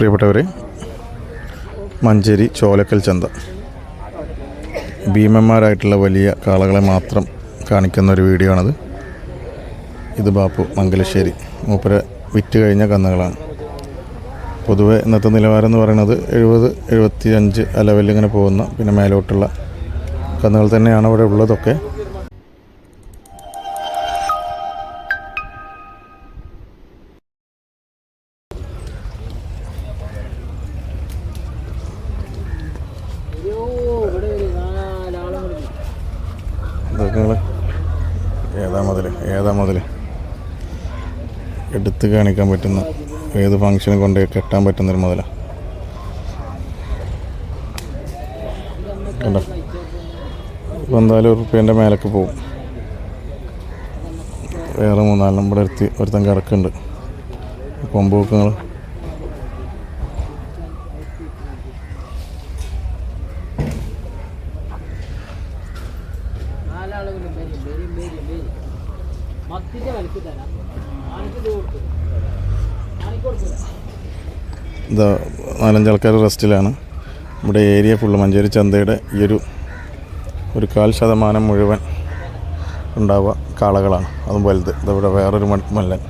പ്രിയപ്പെട്ടവരെ മഞ്ചേരി ചോലക്കൽ ചന്ത. ഭീമന്മാരായിട്ടുള്ള വലിയ കാളകളെ മാത്രം കാണിക്കുന്ന ഒരു വീഡിയോ ആണത് ഇത് ബാപ്പു മംഗലശ്ശേരി മൂപ്പര വിറ്റ് കഴിഞ്ഞ കന്നുകളാണ്. പൊതുവെ ഇന്നത്തെ നിലവാരം എന്ന് പറയുന്നത് എഴുപത് എഴുപത്തി അഞ്ച് ലെവലിങ്ങനെ പോകുന്ന പിന്നെ മേലോട്ടുള്ള കന്നുകൾ തന്നെയാണ് ഇവിടെ ഉള്ളതൊക്കെ. നിങ്ങൾ ഏതാ മുതൽ ഏതാ മുതൽ എടുത്ത് കാണിക്കാൻ പറ്റുന്ന ഏത് ഫങ്ഷന് കൊണ്ട് കെട്ടാൻ പറ്റുന്നൊരു മുതല. കണ്ടോ? ഒരു റുപ്യേന്റെ മേലേക്ക് പോവും. വേറെ മൂന്നാലെണ്ണം ഇവിടെ അടുത്ത് ഒരുത്തൻ കിടക്കുന്നുണ്ട്. കൊമ്പ് വെക്കങ്ങൾ നാലാളുകളും വരും വരും വരും വരും മത്തിന്റെ വലിപ്പ് തരാം ആണിക്ക് ഇത് കൊടുത്തു. ആണിക്ക് കൊടുക്കില്ല ഇതാ നാലഞ്ച് ആൾക്കാർ റെസ്റ്റിലാണ്. നമ്മുടെ ഏരിയ ഫുള്ള് മഞ്ചേരി ചന്തയുടെ ഈ ഒരു ഒരു കാൽ ശതമാനം മുഴുവൻ ഉണ്ടാവുക കാളകളാണ്. അതും വലുത്. ഇതിവിടെ വേറൊരു മല്ലൻ.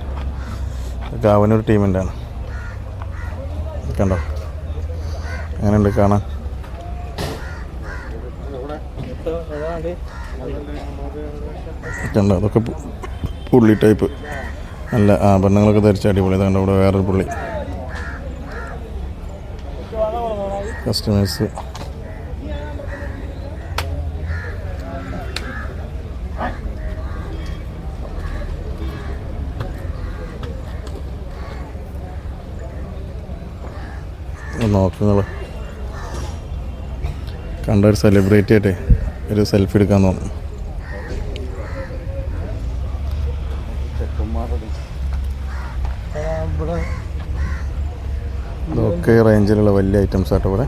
കാവനൂർ ടീമിന്റെ ആണ് കണ്ടോ? അങ്ങനെയുണ്ട് കാണാൻ? കണ്ടോ? അതൊക്കെ പുള്ളി ടൈപ്പ് നല്ല ആഭരണങ്ങളൊക്കെ ധരിച്ച അടിപൊളി. ഇതാണ്ട് ഇവിടെ വേറൊരു പുള്ളി. കസ്റ്റമേഴ്സ് നോക്കുങ്ങൾ കണ്ട ഒരു സെലിബ്രിറ്റി ആയിട്ടേ ഒരു സെൽഫി എടുക്കാൻ തോന്നും ഇതൊക്കെ റേഞ്ചിലുള്ള വലിയ ഐറ്റംസ് ആട്ടോ ഇവിടെ.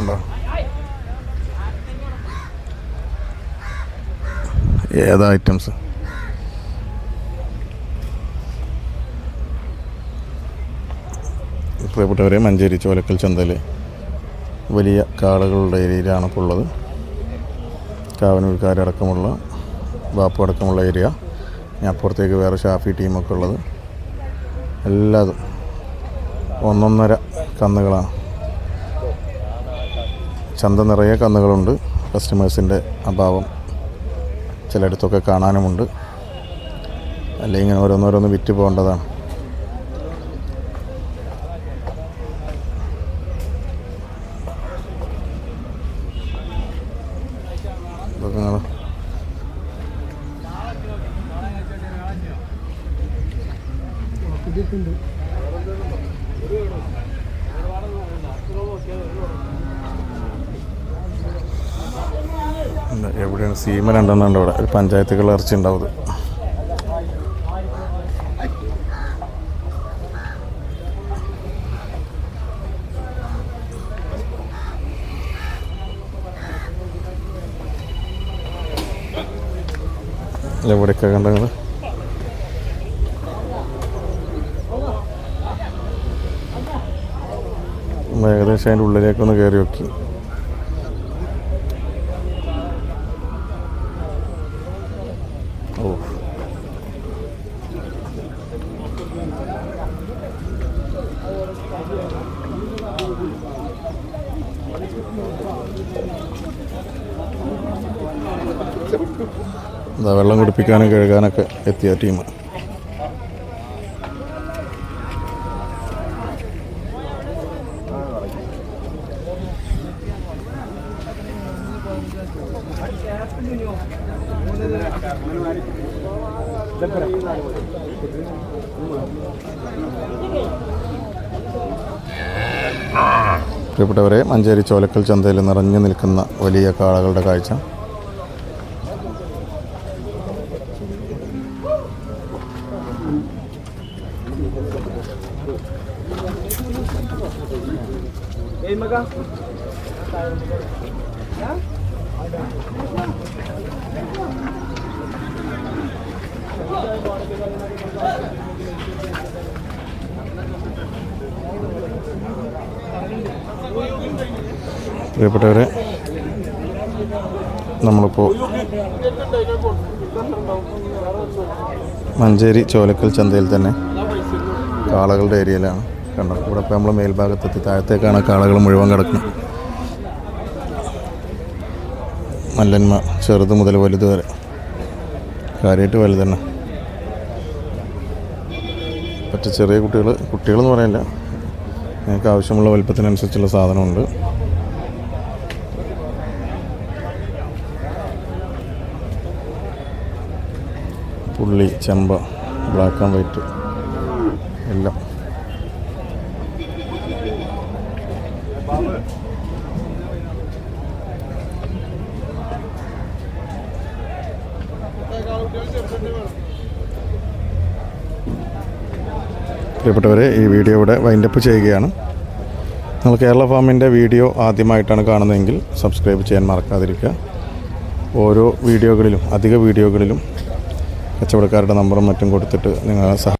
ഉണ്ടോ ഏതാ ഐറ്റംസ് പ്രിയപ്പെട്ടവരെ മഞ്ചേരി ചോലക്കൽ ചന്തയിൽ വലിയ കാളുകളുടെ ഏരിയയിലാണ് ഇപ്പോൾ ഉള്ളത്. കാവനൂർക്കാരടക്കമുള്ള ബാപ്പു അടക്കമുള്ള ഏരിയ. ഞാൻ അപ്പുറത്തേക്ക് വേറെ ഷാഫി ടീമൊക്കെ ഉള്ളത്. എല്ലാതും. ഒന്നൊന്നര കന്നുകളാണ്. ചന്ത നിറയെ കന്നുകളുണ്ട്. കസ്റ്റമേഴ്സിന്റെ അഭാവം ചിലയിടത്തൊക്കെ കാണാനുമുണ്ട്. അല്ലെങ്കിൽ ഇങ്ങനെ ഓരോന്നോരോന്ന് വിറ്റ് പോകേണ്ടതാണ് ഇതൊക്കെ നിങ്ങൾ ഉണ്ട്. എവിടെയാണ് സീമ രണ്ടെണ്ണുണ്ട് അവിടെ ഒരു പഞ്ചായത്തുകൾ ഇറച്ചി ഉണ്ടാവും ഇത്. ഇത് എവിടെയൊക്കെ കണ്ടത് ഏകദേശം അതിന്റെ ഉള്ളിലേക്കൊന്ന് കയറി നോക്കി ഓ. വെള്ളം കുടിപ്പിക്കാനും കഴുകാനൊക്കെ എത്തിയ ടീം. പ്രിയപ്പെട്ടവരെ മഞ്ചേരി ചോലക്കൽ ചന്തയിൽ നിറഞ്ഞു നിൽക്കുന്ന വലിയ കാളകളുടെ കാഴ്ച Hey, Maga. പ്രിയപ്പെട്ടവരെ നമ്മളിപ്പോൾ മഞ്ചേരി ചോലക്കൽ ചന്തയിൽ തന്നെ കാളകളുടെ ഏരിയയിലാണ്. കണ്ടോ? ഇവിടെ ഇപ്പോൾ നമ്മൾ മേൽഭാഗത്തെത്തി താഴത്തേക്കാണ് കാളകൾ മുഴുവൻ കിടക്കുന്നത്. മല്ലന്മ ചെറുത് മുതൽ വലുത് വരെ. കാര്യമായിട്ട് വലുതന്നെ മറ്റു ചെറിയ കുട്ടികൾ കുട്ടികളെന്ന് പറയില്ല നിങ്ങൾക്ക് ആവശ്യമുള്ള വലുപ്പത്തിനനുസരിച്ചുള്ള സാധനമുണ്ട്. പുള്ളി ചെമ്പ ബ്ലാക്ക് ആൻഡ് വൈറ്റ് എല്ലാം. പ്രിയപ്പെട്ടവരെ ഈ വീഡിയോ ഇവിടെ വൈൻഡപ്പ് ചെയ്യുകയാണ്. നിങ്ങൾ കേരള ഫാമിന്റെ വീഡിയോ ആദ്യമായിട്ടാണ് കാണുന്നതെങ്കിൽ സബ്സ്ക്രൈബ് ചെയ്യാൻ മറക്കാതിരിക്കുക. ഓരോ വീഡിയോകളിലും അധിക വീഡിയോകളിലും കച്ചവടക്കാരുടെ നമ്പറും മറ്റും കൊടുത്തിട്ട് നിങ്ങൾ സഹ